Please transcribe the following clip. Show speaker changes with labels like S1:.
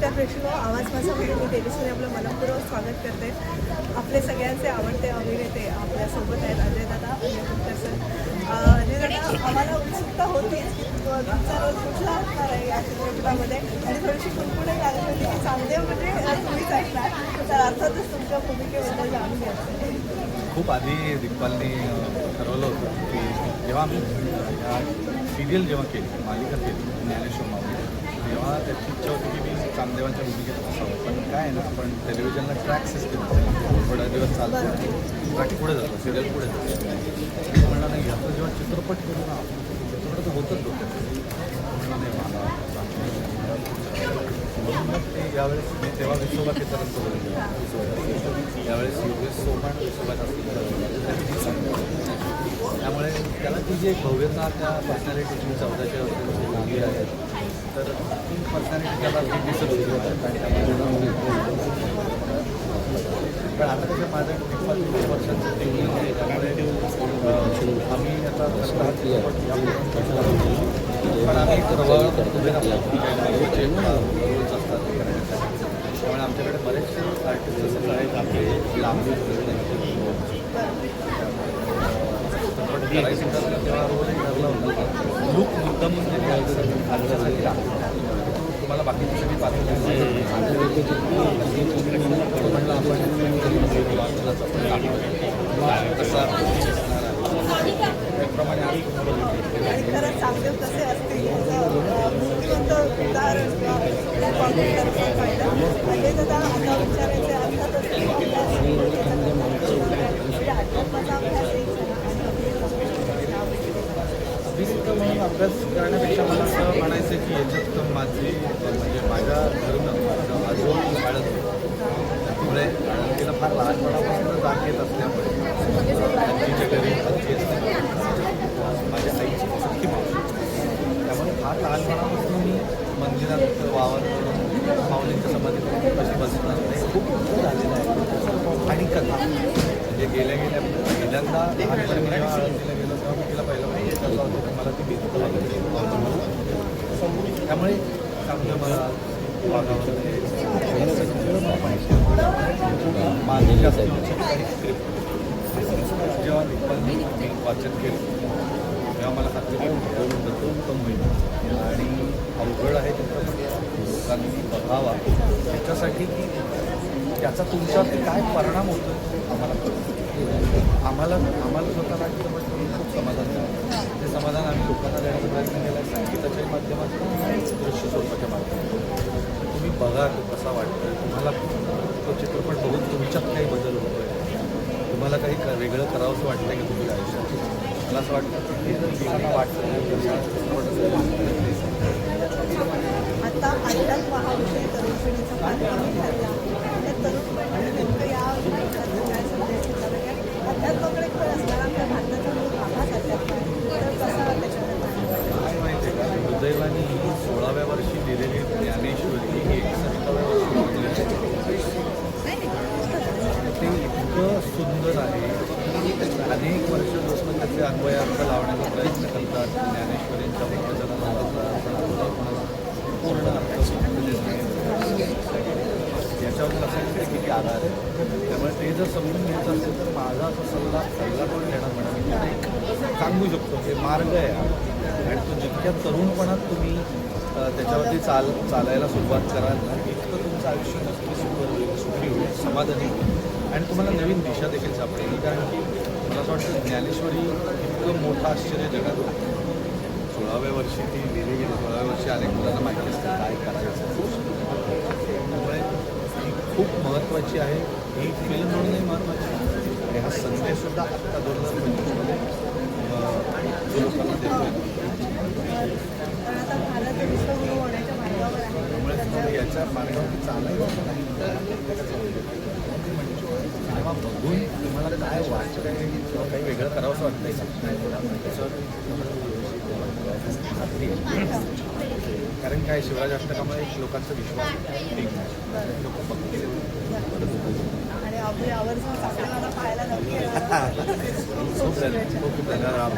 S1: नमस्कार प्रेक्षक आवाज माझामध्ये म्हणजे मी तेजस्वी आपलं मनपूर्वक स्वागत करते. आपले सगळ्यांचे आवडते अभिनेते आपल्यासोबत आहेत अजय दादा अजय कुलकर सर अजय दादा आम्हाला उत्सुकता होतीच की तुमचा रोज कुठला असणार आहे या चित्रपटामध्ये? आणि थोडीशी कुणकुणी लागत होती की चांगले म्हणजे तुम्हीच ऐकणार तर अर्थातच तुमच्या भूमिकेबद्दल जाणून घ्यायचं.
S2: खूप आधी दिग्पालने ठरवलं होतं की जेव्हा आम्ही या सिरियल जेव्हा केली मालिका केली ज्ञानेश्वर त्याची इच्छा होती की मी चांगदेवांच्या भूमिकेत असावं. पण काय आहे ना आपण टेलिव्हिजनला ट्रॅक सिस्टम थोडा दिवस चालतो ट्रॅक पुढे जातो सिरियल पुढे जातो. मी नाही आता जेव्हा चित्रपट करू ना चित्रपट तर होतच होतं म्हणणार नाही मला ते यावेळेस मी तेव्हा विश्वभा केतरांचं बोलतो यावेळेस योगेश सोमान विश्वभात त्यामुळे त्याला ती जी एक भव्यता त्या पर्सनॅलिटीची चौदाच्या वर्षाची लागली आहे तर ती पर्सनॅलिटी त्याला दिसत पण आता कसं माझं वर्षाचं त्यामुळे आम्ही आता पण आम्ही उभे असतात त्यामुळे आमच्याकडे बरेचसे आर्टिस्ट आहेत. आपले लांबी करायचं तेव्हा रोलही ठरला होता. मुद्दाम तुम्हाला बाकीची सगळी पात्र म्हटलं आपण वाचलाच कसा आहे त्याप्रमाणे आज तुम्हाला बघितलं.
S1: आणि खरंच कसे असतील उदाहरण किंवा दादा आता विचारायचे अर्थातच म्हणजे अध्यात्माचा अभ्यास एक झाला आणि अभिनेता
S2: म्हणून अभ्यास करण्यापेक्षा मला असं म्हणायचं की याच्यात माझी म्हणजे माझ्या घरून अजून आजोबा त्यामुळे तिला फार लहानपणापासून जाग येत असल्यामुळे आजीच्या घरी आजी असते. माझ्या आईची सख्खी मावशी. त्यामुळे फार लहानपणापासून मी मंदिरात वावर करून माऊलींच्या समाधीत कशी बसणार नाही खूप मोठं झालेलं आहे. आणि कथा. म्हणजे गेल्या गेल्या पहिल्यांदा लहानपणी जेव्हा आळंदीला गेलो तेव्हा मी तिला पहिलं माहिती होतं मला ती भिंत वगैरे? त्यामुळे चांगलं मला वागावं काही स्क्रिप्ट जेव्हा मी वाचन केलं तेव्हा मला खात्री पडली उत्तम होईल. अवघड आहे चित्रपट लोकांनी बघावा. याच्यासाठी की त्याचा तुमच्यावरती काय परिणाम होतो आम्हाला आम्हाला आम्हाला स्वतःला चित्रपट करून खूप समाधान झालं ते समाधान आम्ही लोकांना देण्याचा प्रयत्न केला आहे संगीताच्या माध्यमातून दृश्य स्वरूपाच्या माध्यमातून. तुम्ही बघा तो कसा वाटतो तुम्हाला तो चित्रपट बघून तुमच्यात काही बदल होतोय तुम्हाला काही क- वेगळं करावंसं वाटतंय का तुमच्या आयुष्यात मला असं वाटतं वाटतं
S1: आता अध्यात्म हा विषय तरुण पिढीचा फार कमी ठरला त्या तरुण पिढीने नेमकं या विषयाबद्दल काय संदेश दिला म्हणजे अध्यात्माकडे कळ असणार? आपल्या भारताचा मूळ भागाच अध्यात्म आहे? तर कसा त्याच्याकडे पाहिजे?
S2: काय माहिती आहे का दुर्दैवाने ही सोळाव्या वर्षी लिहिलेली ज्ञानेश्वरी ही एक सत्ताव्या वर्षी लिहिलेली आहे. ते इतकं सुंदर आहे. अनेक वर्ष लोक अन्वय अर्थ लावण्याचा प्रयत्न करतात ज्ञानेश्वरींच्या भक्तजनाला पूर्ण अर्थ याच्यावर असं येते किती आधार आहे. त्यामुळे ते जर समजून घ्यायचं असेल तर माझा असा सल्ला सल्ला पण देणार म्हणा मी एक सांगू शकतो हे मार्ग आहे आणि तो जितक्या तरुणपणात तुम्ही त्याच्यावरती चाल चालायला सुरुवात कराल ना इतकं तुमचं आयुष्य नक्की सुखी होईल समाधानी होईल. आणि तुम्हाला नवीन दिशा देखील सापडेल. कारण की मला असं वाटतं ज्ञानेश्वरी इतकं मोठं आश्चर्य जगात सोळाव्या वर्षी ती लिहिली गेली. सोळाव्या वर्षी अनेक मुलांना माहिती असतं काय करायचं. त्यामुळे ही खूप महत्त्वाची आहे. ही फिल्म म्हणूनही महत्त्वाची आहे. आणि हा संदेशसुद्धा आत्ता दोन हजार पंचवीसमध्ये जो लोकांना
S1: देतो
S2: त्यामुळे याच्या मार्गावर चालायचं. नाही तेव्हा बघून तुम्हाला काय वाटतंय किंवा काही वेगळं करावंसं वाटतंय का? त्याच्यावर खात्री आहे. कारण काय शिवराज अष्टकामुळे लोकांचा विश्वास लोक बघतील. खूप खूप धन्यवाद